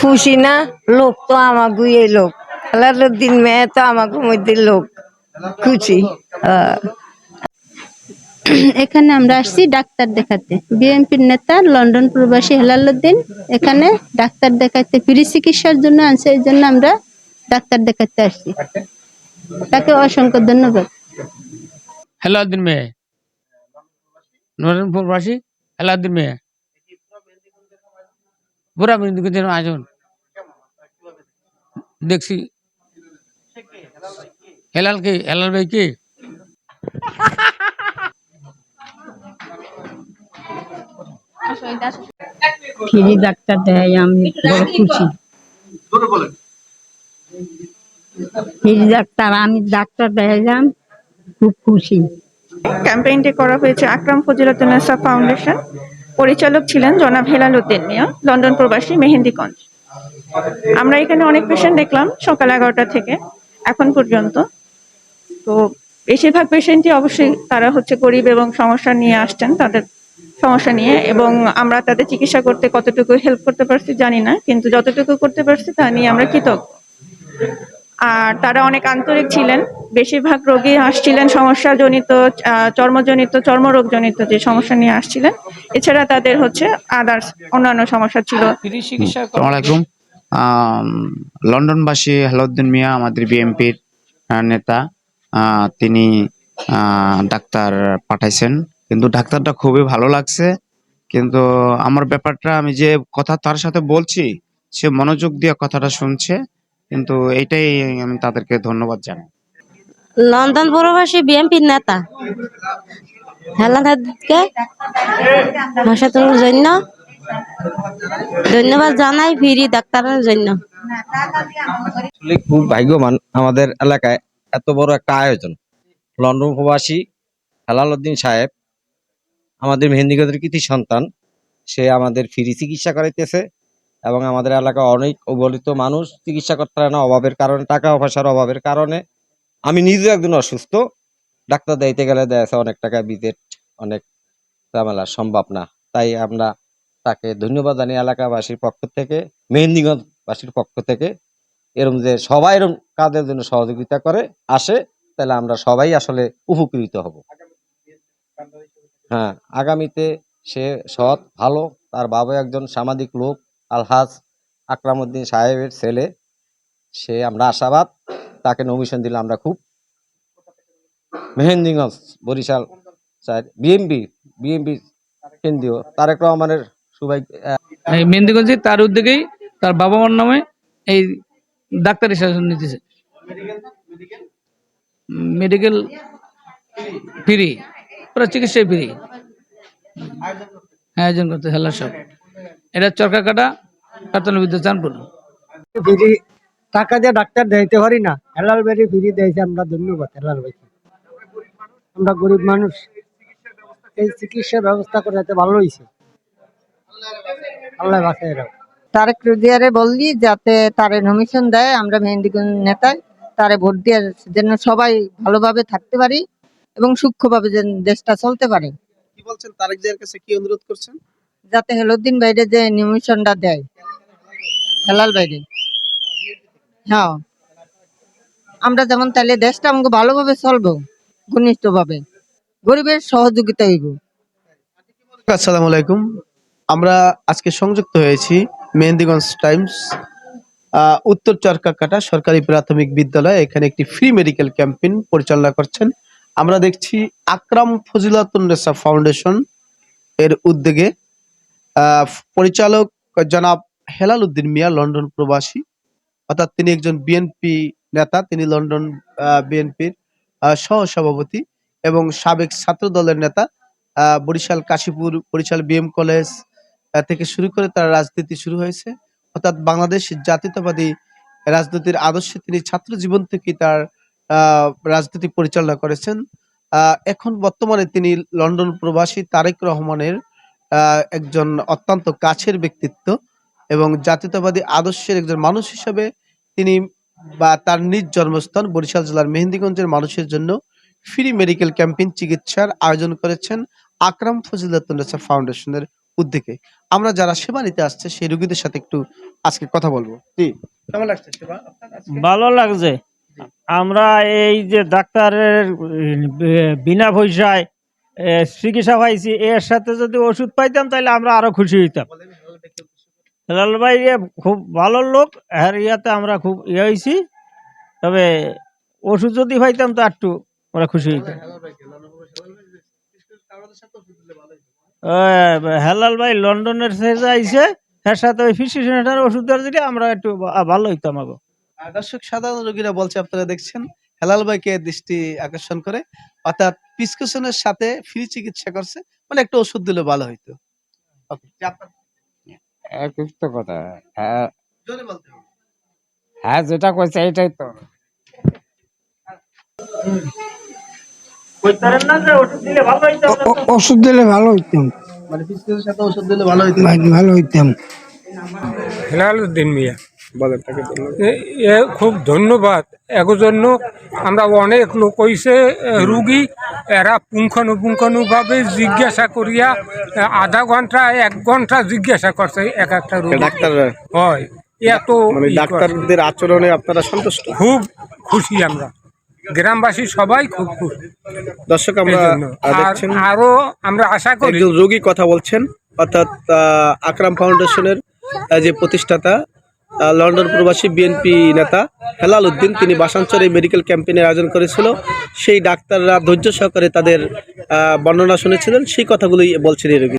খুশি না? লোক তো আমাগু এই লোক। হেলালুদ্দিন মেয়ে তো আমাগু মধ্যে লোক। খুশি। এখানে আমরা আসছি ডাক্তার দেখাতে। বিএনপির নেতা লন্ডন প্রবাসী হেলালুদ্দিন এখানে ডাক্তার দেখাতে ফ্রি চিকিৎসার জন্য আনছে এই জন্য আমরা ডাক্তার দেখাতে আসছি। তাকে অসংখ্য ধন্যবাদ। হেলাউদ্দিন মেয়ে। নরেন্দ্র প্রবাসী হেলাউদ্দিন মেয়ে। পুরা মেদিনীগঞ্জের আয়োজন দেখছি। হেলাল কে? হেলাল ভাই কে? ফ্রি ডাক্তার দেয় আমি বড় খুশি। ফ্রি ডাক্তার আমি ডাক্তার দেখাইলাম খুব খুশি। ক্যাম্পেইনটি করা হয়েছে আকরাম ফজিলাতুন্নেসা ফাউন্ডেশন। পরিচালক ছিলেন জনাব হেলাল উদ্দিন মিয়া, লন্ডন প্রবাসী মেহেন্দিগঞ্জ আমরা এখানে অনেক পেশেন্ট দেখলাম সকাল এগারোটা থেকে, এখন পর্যন্ত। তো বেশিরভাগ পেশেন্টই অবশ্যই তারা হচ্ছে গরিব এবং সমস্যা নিয়ে আসছেন, তাদের সমস্যা নিয়ে এবং আমরা তাদের চিকিৎসা করতে কতটুকু হেল্প করতে পারছি জানি না, কিন্তু যতটুকু করতে পারছি তা নিয়ে আমরা কৃতজ্ঞ। আর তারা অনেক আন্তরিক ছিলেন। বেশিরভাগ রোগী আসছিলেন সমস্যাজনিত আহ, চর্মজনিত চর্মরোগজনিত যে সমস্যা নিয়ে আসছিলেন। এছাড়া তাদের হচ্ছে আদার্স অন্যান্য সমস্যা ছিল। আলাইকুম লন্ডনবাসী হেলাউদ্দিন মিয়া আমাদের বিএমপির নেতা আহ, তিনি আহ, ডাক্তার পাঠাইছেন। কিন্তু ডাক্তারটা খুবই ভালো লাগছে। কিন্তু আমার ব্যাপারটা আমি যে কথা তার সাথে বলছি সে মনোযোগ দিয়ে কথাটা শুনছে। কিন্তু এটাই আমি তাদেরকে ধন্যবাদ জানাই। লন্ডন প্রবাসী বিএনপির নেতা। হেলালুদ্দিনকে হাসপাতালের জন্য ধন্যবাদ জানাই ফ্রি ডাক্তারের জন্য। খুব ভাগ্যবান আমাদের এলাকায় এত বড় একটা আয়োজন। লন্ডন প্রবাসী হেলাল উদ্দিন সাহেব আমাদের মেহেন্দিগঞ্জের কৃতি সন্তান সে আমাদের ফ্রি চিকিৎসা করাইতেছে। এবং আমাদের এলাকায় অনেক অবহেলিত মানুষ চিকিৎসা করতে পারে না, অভাবের কারণে, টাকা পয়সার অভাবের কারণে। আমি নিজেও একজন অসুস্থ। ডাক্তার দিতে গেলে দেখা অনেক টাকা বিজেট অনেক ঝামেলা, সম্ভব না। তাই আমরা তাকে ধন্যবাদ জানি এলাকাবাসীর পক্ষ থেকে, মেহেন্দিগঞ্জবাসীর পক্ষ থেকে। এরম যে সবাই এরম কাজের জন্য সহযোগিতা করে, আসে, তাহলে আমরা সবাই আসলে উপকৃত হব। হ্যাঁ আগামীতে সে সৎ, ভালো, তার বাবা একজন সামাজিক লোক আলহাজ আকরামউদ্দিন সাহেবের ছেলে। সে আমরা আশাবাদ, তাকে নমিশন দিলে আমরা খুব Mehendiganj, Barishal sir BMP BMP কেন্দ্রীয় তারেক রহমানের সুবাই মেহেন্দিগঞ্জে তার উদ্যোগেই তার বাবা মার নামে এই ডাক্তারি শাসন নিতেছে। মেডিকেল ফ্রি, পুরো চিকিৎসায় ফ্রি। আয়োজন করতে হেলার সব এটা চরকা কাটা প্রার্থনা বিদ্যা চানপুর। ফিরি টাকা দিয়ে ডাক্তার দেখাইতে পারি না। হেলাল বাড়ি ফিরি দিয়েছে আমরা ধন্যবাদ হেলাল ভাইকে। আমরা গরিব মানুষ। এই চিকিৎসা ব্যবস্থা করে যাতে ভালো হয়েছে আল্লাহ বাসায় রাখ তারেক রুদিয়ারে বললি যাতে তারে নমিশন দেয় আমরা মেহেন্দিগঞ্জ নেতায় তারে ভোট দিয়ে যেন সবাই ভালোভাবে থাকতে পারি এবং সূক্ষ্মভাবে যেন দেশটা চলতে পারে। কি বলছেন? তারেক জিয়ার কাছে কি অনুরোধ করছেন? যাতে হেলুদ্দিন বাইরে যে নিমিশনটা দেয়। হেলাল বাইরে হ্যাঁ। আমরা যেমন তাহলে দেশটা আমাকে ভালোভাবে চলবো, ঘনিষ্ঠভাবে। গরিবের সহযোগিতা হইব। আসসালামু আলাইকুম। আমরা আজকে সংযুক্ত হয়েছি মেহেন্দিগঞ্জ টাইমস উত্তর চরকাকাটা সরকারি প্রাথমিক বিদ্যালয়। এখানে একটি ফ্রি মেডিকেল ক্যাম্পেইন পরিচালনা করছেন। আমরা দেখছি আকরাম ফজিলাতুন্নেসা ফাউন্ডেশন এর উদ্যোগে পরিচালক জনাব হেলাল উদ্দিন মিয়া, লন্ডন প্রবাসী। অর্থাৎ তিনি একজন বিএনপি নেতা, তিনি লন্ডন বিএনপির সহ সভাপতি এবং সাবেক ছাত্র দলের নেতা বরিশাল কাশীপুর বরিশাল বিএম কলেজ থেকে শুরু করে তার রাজনীতি শুরু হয়েছে। অর্থাৎ বাংলাদেশ জাতীয়তাবাদী রাজনীতির আদর্শে তিনি ছাত্র জীবন থেকেই তার রাজনীতি পরিচালনা করেছেন। এখন বর্তমানে তিনি লন্ডন প্রবাসী তারেক রহমানের আহ, একজন অত্যন্ত কাছের ব্যক্তিত্ব এবং জাতীয়তাবাদী আদর্শের একজন মানুষ হিসেবে তিনি বা তার নিজ জন্মস্থান বরিশাল জেলার মেহেন্দিগঞ্জের মানুষের জন্য ফ্রি মেডিকেল ক্যাম্পেইন চিকিৎসার আয়োজন করেছেন আকরাম ফজিলাতুন্নেসা ফাউন্ডেশনের উদ্যোগে। আমরা যারা সেবা নিতে আসছে সেই রোগীদের সাথে একটু আজকে কথা বলব। জি কেমন লাগছে সেবা আপনার আজকে? ভালো লাগছে। আমরা এই যে ডাক্তারের বিনা পয়সায় চিকিৎসা পাইছি। এর সাথে যদি ওষুধ পাইতাম তাহলে আমরা আরও খুশি হইতাম। হেলাল ভাই খুব ভালো লোক। আর ইয়াতে আমরা খুব ইয়ে হয়েছি তবে ওষুধ যদি পাইতাম, তো একটু আমরা খুশি হইতাম। হেলাল ভাই লন্ডনের থেকে আইছে এর সাথে ওই ফিজিশিয়ানের ওষুধ দেওয়ার আমরা একটু ভালো হইতাম আগে দর্শক, সাধারণ রোগীরা বলছে, আপনারা দেখছেন হেলাল ভাইকে দৃষ্টি আকর্ষণ করে অর্থাৎ প্রিসক্রিপশনের সাথে ফ্রি চিকিৎসা করছে মানে একটা ওষুধ দিলে ভালো হইতো। তো কথা হ্যাঁ। হ্যাঁ যেটা কইছে এটাই তো। ওষুধ দিলে ভালো হইতাম। মানে প্রিসক্রিপশনের সাথে ওষুধ দিলে ভালো হইতো। ভালো হইতাম। হেলালুদ্দিন মিয়া। বলেন তাকে এ- এ খুব ধন্যবাদ। এর জন্য আমরা অনেক লোক হইছে রুগী। এরা পুঙ্খানুপুঙ্খানুভাবে জিজ্ঞাসা করিয়া আধা ঘণ্টা এক ঘণ্টা জিজ্ঞাসা করছে এক একটা রুগী। ডাক্তার হয় এত মানে। ডাক্তারদের আচরণে আপনারা সন্তুষ্ট? খুব খুশি আমরা। গ্রামবাসী সবাই খুব খুশি। দর্শক আমরা আর আমরা আশা করি রোগী কথা বলছেন অর্থাৎ আকরাম ফাউন্ডেশনের যে প্রতিষ্ঠাতা লন্ডন প্রবাসী বিএনপি নেতা হেলাল উদ্দিন, তিনি বাসাঞ্চরে মেডিকেল ক্যাম্পেইনের আয়োজন করেছিল। সেই ডাক্তাররা ধৈর্য সহকারে তাদের বর্ণনা শুনেছিলেন, সেই কথাগুলোই বলছেন এই রোগী।